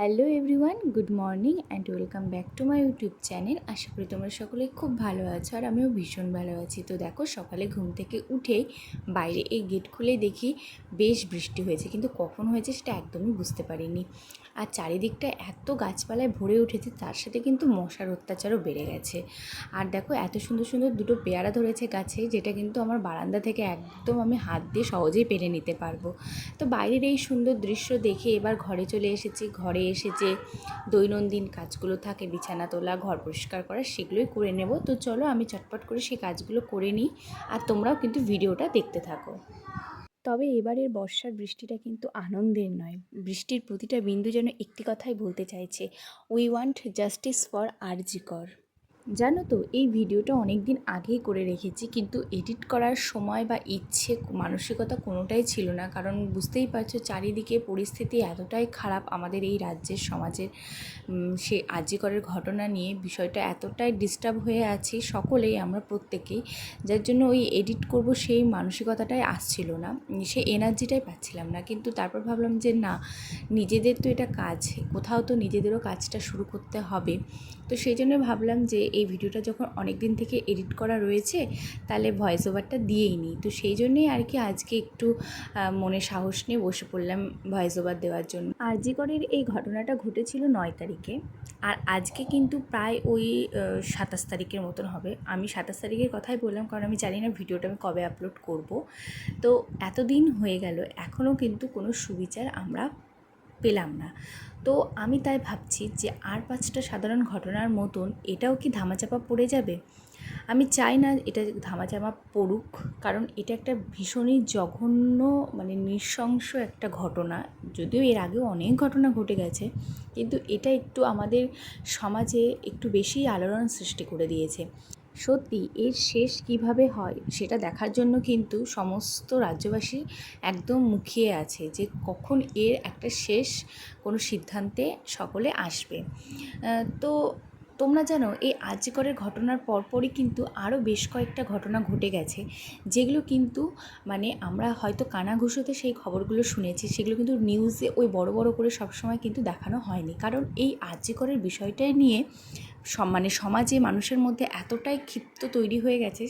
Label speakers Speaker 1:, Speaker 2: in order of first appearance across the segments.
Speaker 1: Hello everyone, good morning and welcome back to my YouTube channel. আশা করি তোমরা সকলে খুব ভালো আছো আর আমিও ভীষণ ভালো আছি। তো দেখো, সকালে ঘুম থেকে উঠেই বাইরে এই গেট খুলে দেখি বেশ বৃষ্টি হয়েছে, কিন্তু কখন হয়েছে সেটা একদমই বুঝতে পারিনি। আর চারিদিকটা এত গাছপালায় ভরে উঠেছে, তার সাথে কিন্তু মশার অত্যাচারও বেড়ে গেছে। আর দেখো, এত সুন্দর সুন্দর দুটো পেয়ারা ধরেছে গাছে, যেটা কিন্তু আমার বারান্দা থেকে একদম আমি হাত দিয়ে সহজেই পেরে নিতে পারব। তো বাইরের এই সুন্দর দৃশ্য দেখে এবার ঘরে চলে এসেছি। ঘরে এসে যে দৈনন্দিন কাজগুলো থাকে, বিছানা তোলা, ঘর পরিষ্কার করা, সেগুলোই করে নেব। তো চলো আমি চটপট করে সেই কাজগুলো করে নিই আর তোমরাও কিন্তু ভিডিওটা দেখতে থাকো। তবে এবারের বর্ষার বৃষ্টিটা কিন্তু আনন্দের নয়। বৃষ্টির প্রতিটা বিন্দু যেন একটি কথাই বলতে চাইছে we want justice for RG Kar জানো তো, এই ভিডিওটা অনেক দিন আগেই করে রেখেছি, কিন্তু এডিট করার সময় বা ইচ্ছে, মানসিকতা কোনোটাই ছিল না। কারণ বুঝতেই পারছ, চারিদিকে পরিস্থিতি এতটাই খারাপ আমাদের এই রাজ্যের সমাজের সে আজিকরের ঘটনা নিয়ে, বিষয়টা এতটাই ডিস্টার্ব হয়ে আছি সকলেই, আমরা প্রত্যেকেই, যার জন্য ওই এডিট করব সেই মানসিকতাটাই আসছিল না। সে এনার্জিটাই পাচ্ছিলাম না, কিন্তু তারপর ভাবলাম যে না, নিজেদের তো এটা কাজ, কোথাও তো নিজেদেরও কাজটা শুরু করতে হবে। তো সেই জন্য ভাবলাম যে এই ভিডিওটা যখন অনেক দিন থেকে এডিট করা রয়েছে, তাহলে ভয়েস ওভারটা দিয়েই নিই। তো সেই জন্যেই আর কি আজকে একটু মনে সাহস নিয়ে বসে পড়লাম ভয়েস ওভার দেওয়ার জন্য। আরজিকরের এই ঘটনাটা ঘটেছিল নয় তারিখে। আর আজকে কিন্তু প্রায় ওই সাতাশ তারিখের মতন হবে। আমি সাতাশ তারিখের কথাই বললাম, কারণ আমি জানি না ভিডিওটা আমি কবে আপলোড করব। তো এতদিন হয়ে গেল, এখনও কিন্তু কোনো সুবিচার আমরা পেলাম না। তো আমি তাই ভাবছি যে আর পাঁচটা সাধারণ ঘটনার মতন এটাও কি ধামাচাপা পড়ে যাবে? আমি চাই না এটা ধামাচাপা পড়ুক, কারণ এটা একটা ভীষণই জঘন্য মানে নৃশংস একটা ঘটনা। যদিও এর আগেও অনেক ঘটনা ঘটে গেছে, কিন্তু এটা একটু আমাদের সমাজে একটু বেশি আলোড়ন সৃষ্টি করে দিয়েছে। সত্যি, এর শেষ কীভাবে হয় সেটা দেখার জন্য কিন্তু সমস্ত রাজ্যবাসী একদম মুখিয়ে আছে যে কখন এর একটা শেষ কোনো সিদ্ধান্তে সকলে আসবে। তো তোমরা জানো, এই আজিকরের ঘটনার পরপরই কিন্তু আরও বেশ কয়েকটা ঘটনা ঘটে গেছে, যেগুলো কিন্তু মানে আমরা হয়তো কানাঘুষোতে সেই খবরগুলো শুনেছি, সেগুলো কিন্তু নিউজে ওই বড় বড় করে সবসময় কিন্তু দেখানো হয়নি। কারণ এই আজিকরের বিষয়টা নিয়ে মানে সমাজে মানুষের মধ্যে এতটাই ক্ষিপ্ত তৈরি হয়ে গেছে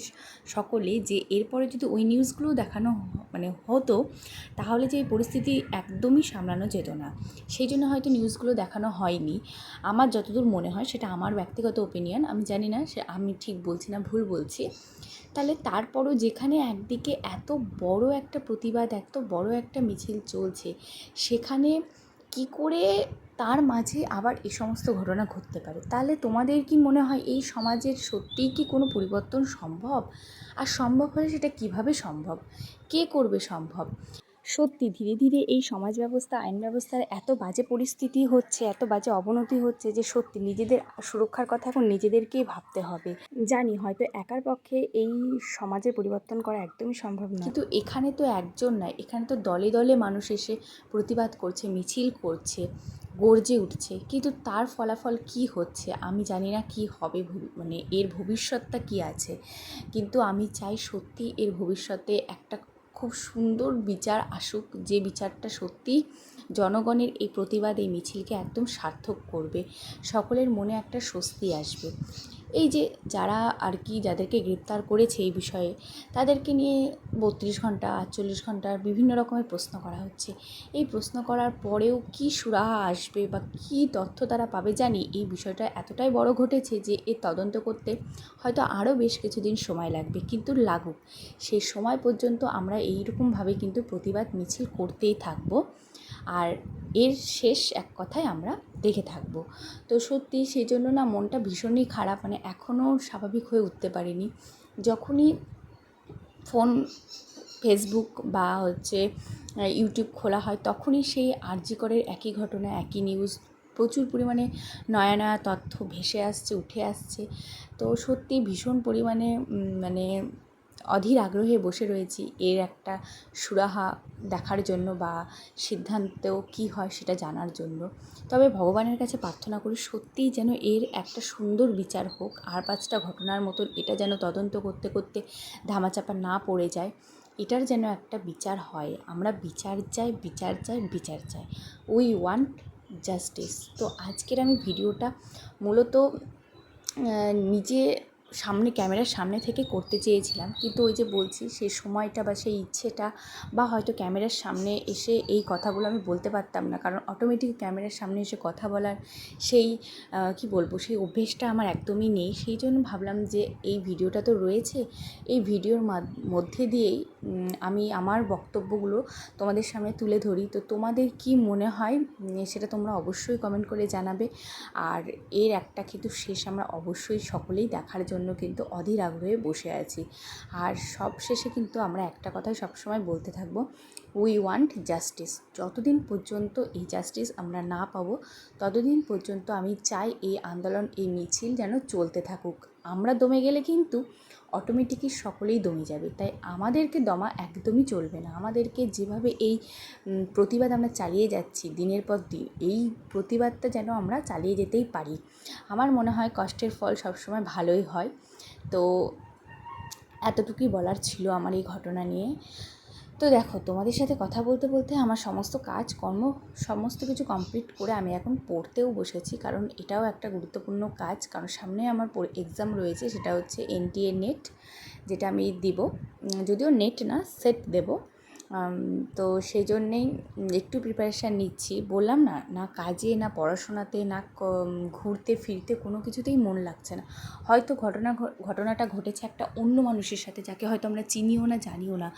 Speaker 1: সকলে যে এরপরে যদি ওই নিউজগুলো দেখানো মানে হতো, তাহলে যে এই পরিস্থিতি একদমই সামলানো যেত না। সেই জন্য হয়তো নিউজগুলো দেখানো হয়নি। আমার যতদূর মনে হয়, সেটা আমার ব্যক্তিগত ওপিনিয়ন আমি জানি না, সে, আমি ঠিক বলছি না, ভুল বলছি। তাহলে তারপরও যেখানে একদিকে এত বড় একটা প্রতিবাদ, এত বড় একটা মিছিল চলছে, সেখানে কি করে তার মাঝে আবার এই সমস্ত ঘটনা ঘটতে পারে। তাহলে তোমাদের কি মনে হয় এই সমাজের সত্যিই কি কোনো পরিবর্তন সম্ভব? আর সম্ভব হলে সেটা কীভাবে সম্ভব? কে করবে সম্ভব? সত্যি ধীরে ধীরে এই সমাজ ব্যবস্থা আইন ব্যবস্থার এত বাজে পরিস্থিতি হচ্ছে এত বাজে অবনতি হচ্ছে যে সত্যি নিজেদের সুরক্ষার কথা এখন নিজেদেরকেই ভাবতে হবে। জানি হয়তো একার পক্ষে এই সমাজের পরিবর্তন করা একদমই সম্ভব না। কিন্তু এখানে তো একজন নয় এখানে তো দলে দলে মানুষ এসে প্রতিবাদ করছে মিছিল করছে। গর্জে উঠছে। কিন্তু তার ফলাফল কি হচ্ছে? আমি জানি না কি হবে মানে এর ভবিষ্যৎটা কি আছে। কিন্তু আমি চাই সত্যি এর ভবিষ্যতে একটা খুব সুন্দর বিচার আসুক। যে বিচারটা সত্যি জনগণের এই প্রতিবাদ, এই মিছিলকে একদম সার্থক করবে। সকলের মনে একটা স্বস্তি আসবে। এই যে যারা আর কি যাদেরকে গ্রেপ্তার করেছে এই বিষয়ে, তাদেরকে নিয়ে বত্রিশ ঘণ্টা আটচল্লিশ ঘণ্টার বিভিন্ন রকমের প্রশ্ন করা হচ্ছে। এই প্রশ্ন করার পরেও কি সুরাহা আসবে বা কী তথ্য তারা পাবে জানি এই বিষয়টা এতটাই বড় ঘটেছে যে এর তদন্ত করতে হয়তো আরও বেশ কিছুদিন সময় লাগবে, কিন্তু লাগুক। সেই সময় পর্যন্ত আমরা এইরকমভাবে কিন্তু প্রতিবাদ মিছিল করতেই থাকব। আর এর শেষ এক কথায় আমরা দেখে থাকব। তো সত্যি সেই জন্য না মনটা ভীষণই খারাপ মানে এখনও স্বাভাবিক হয়ে উঠতে পারিনি। যখনই ফোন, ফেসবুক বা হচ্ছে ইউটিউব খোলা হয় তখনই সেই আরজিকরের একই ঘটনা, একই নিউজ প্রচুর পরিমাণে নয়া নয়া তথ্য ভেসে আসছে, উঠে আসছে। তো সত্যি ভীষণ পরিমাণে মানে অধীর আগ্রহে বসে রয়েছি এর একটা সুরাহা দেখার জন্য বা সিদ্ধান্ত কী হয় সেটা জানার জন্য। তবে ভগবানের কাছে প্রার্থনা করি সত্যিই যেন এর একটা সুন্দর বিচার হোক, আর পাঁচটা ঘটনার মতন এটা যেন তদন্ত করতে করতে ধামাচাপা না পড়ে যায়, এটার যেন একটা বিচার হয়। আমরা বিচার চাই বিচার চাই বিচার চাই। We want justice. তো আজকের আমি ভিডিওটা মূলত নিজে সামনে ক্যামেরার সামনে থেকে করতে চেয়েছিলাম। কিন্তু ওই যে বলছি সেই সময়টা বা সেই ইচ্ছেটা বা হয়তো ক্যামেরার সামনে এসে এই কথাগুলো আমি বলতে পারতাম না। কারণ অটোমেটিক ক্যামেরার সামনে এসে কথা বলার সেই কি বলব, সেই অভ্যেসটা আমার একদমই নেই। সেই জন্য ভাবলাম যে এই ভিডিওটা তো রয়েছে, এই ভিডিওর মাধ- মধ্যে দিয়েই আমি আমার বক্তব্যগুলো তোমাদের সামনে তুলে ধরি। তো তোমাদের কি মনে হয়? সেটা তোমরা অবশ্যই কমেন্ট করে জানাবে। আর এর একটা কিন্তু শেষ আমরা অবশ্যই সকলেই দেখার জন্য কিন্তু অধীর আগ্রহে বসে আছি। আর সব শেষে কিন্তু আমরা একটা কথাই সবসময় বলতে থাকব উই ওয়ান্ট জাস্টিস যতদিন পর্যন্ত এই জাস্টিস আমরা না পাবো, ততদিন পর্যন্ত আমি চাই এই আন্দোলন, এই মিছিল যেন চলতে থাকুক। আমরা দমে গেলে কিন্তু অটোমেটিকই সকলেই দমে যাবে। তাই আমাদেরকে দমা একদমই চলবে না। আমাদেরকে যেভাবে এই প্রতিবাদ আমরা চালিয়ে যাচ্ছি দিনের পর দিন, এই প্রতিবাদটা যেন আমরা চালিয়ে যেতেই পারি। আমার মনে হয় কষ্টের ফল সবসময় ভালোই হয়। তো, এতটুকুই বলার ছিল আমার এই ঘটনা নিয়ে। তো দেখো, তোমাদের সাথে কথা বলতে বলতে আমার সমস্ত কাজ কর্ম সমস্ত কিছু কমপ্লিট করে আমি এখন পড়তেও বসেছি। কারণ এটাও একটা গুরুত্বপূর্ণ কাজ। কারণ সামনে আমার এক্সাম রয়েছে, সেটা হচ্ছে এনটিএ নেট যেটা আমি দিব। যদিও নেট না সেট দেব। তো সেই জন্যেই একটু প্রিপারেশান নিচ্ছি। বললাম না না কাজে, না পড়াশোনাতে, না ঘুরতে, ফিরতে কোনো কিছুতেই মন লাগছে না। হয়তো ঘটনা ঘটনাটা ঘটেছে একটা অন্য মানুষের সাথে যাকে হয়তো আমরা চিনিও না, জানিও না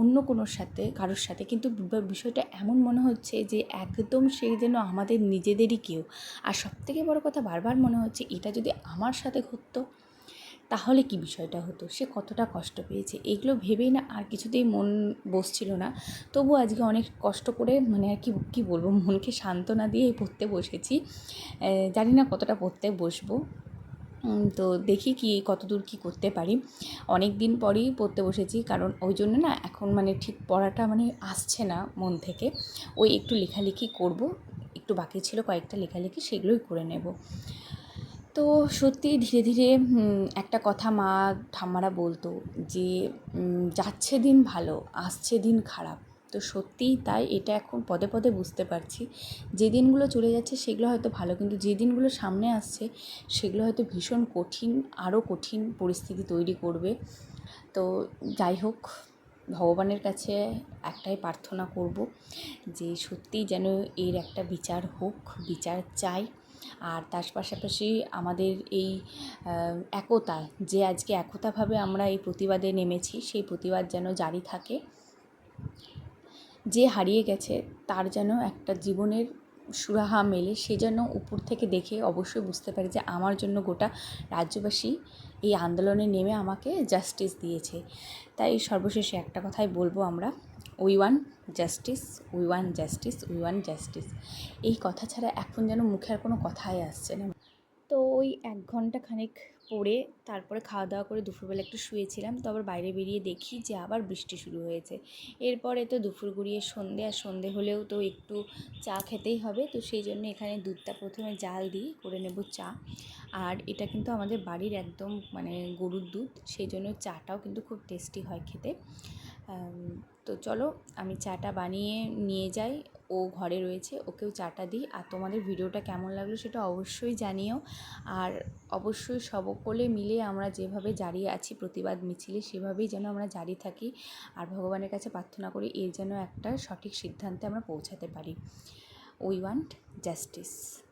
Speaker 1: অন্য কোনোর সাথে, কারোর সাথে। কিন্তু বিষয়টা এমন মনে হচ্ছে যে একদম সে যেন আমাদের নিজেদেরই কেউ। আর সবথেকে বড় কথা বারবার মনে হচ্ছে, এটা যদি আমার সাথে ঘটতো তাহলে কি বিষয়টা হতো? সে কতটা কষ্ট পেয়েছে? এগুলো ভেবেই না আর কিছুতেই মন বসছিল না। তবু আজকে অনেক কষ্ট করে মানে আর কি, কী বলব? মনকে সান্ত্বনা দিয়ে পড়তে বসেছি। জানি না কতটা পড়তে বসবো। তো দেখি কি, কতদূর কি করতে পারি। অনেক দিন পরেই পড়তে বসেছি কারণ ওই জন্য না এখন মানে ঠিক পড়াটা মানে আসছে না মন থেকে। ওই একটু লেখালেখি করব। একটু বাকি ছিল কয়েকটা লেখালেখি সেগুলোই করে নেব। তো সত্যি ধীরে ধীরে একটা কথা মা ঠাম্মারা বলতো যে যাচ্ছে দিন ভালো, আসছে দিন খারাপ। তো সত্যিই তাই, এটা এখন পদে পদে বুঝতে পারছি। যে দিনগুলো চলে যাচ্ছে সেগুলো হয়তো ভালো, কিন্তু যে দিনগুলো সামনে আসছে সেগুলো হয়তো ভীষণ কঠিন, আরও কঠিন পরিস্থিতি তৈরি করবে। তো যাই হোক, ভগবানের কাছে একটাই প্রার্থনা করব যে সত্যিই যেন এর একটা বিচার হোক, বিচার চাই। আর তার পাশাপাশি আমাদের এই একতা, যে আজকে একতাভাবে আমরা এই প্রতিবাদে নেমেছি, সেই প্রতিবাদ যেন জারি থাকে। যে হারিয়ে গেছে, তার যেন একটা জীবনের সুরাহা মেলে, সে যেন উপর থেকে দেখে অবশ্যই বুঝতে পারে যে আমার জন্য গোটা রাজ্যবাসী এই আন্দোলনে নেমে আমাকে জাস্টিস দিয়েছে। তাই সর্বশেষে একটা কথাই বলব আমরা। We want justice we want justice we want justice এই কথা ছাড়া এখন যেন মুখে আর কোনো কথাই আসছে না। তো ওই এক ঘণ্টা খানেক পরে তারপরে খাওয়া দাওয়া করে দুপুরবেলা একটু শুয়েছিলাম, তো আবার বাইরে বেরিয়ে দেখি যে আবার বৃষ্টি শুরু হয়েছে। এরপরে তো দুপুর গড়িয়ে সন্ধে, আর সন্ধে হলেও তো একটু চা খেতেই হবে, তো সেই জন্য এখানে দুধটা প্রথমে জাল দিয়ে করে নেব চা। আর এটা কিন্তু আমাদের বাড়ির একদম মানে গরুর দুধ, সেই জন্য চাটাও কিন্তু খুব টেস্টি হয় খেতে। তো চলো আমি চাটা বানিয়ে নিয়ে যাই। ও ঘরে রয়েছে, ওকেও চাটা দিই। আর তোমাদের ভিডিওটা কেমন লাগল সেটা অবশ্যই জানিও। আর অবশ্যই সকলে মিলে আমরা যেভাবে জারি আছি, প্রতিবাদ মিছিলে, সেভাবেই যেন আমরা জারি থাকি। আর ভগবানের কাছে প্রার্থনা করি, এর যেন একটা সঠিক সিদ্ধান্তে আমরা পৌঁছাতে পারি। We want justice.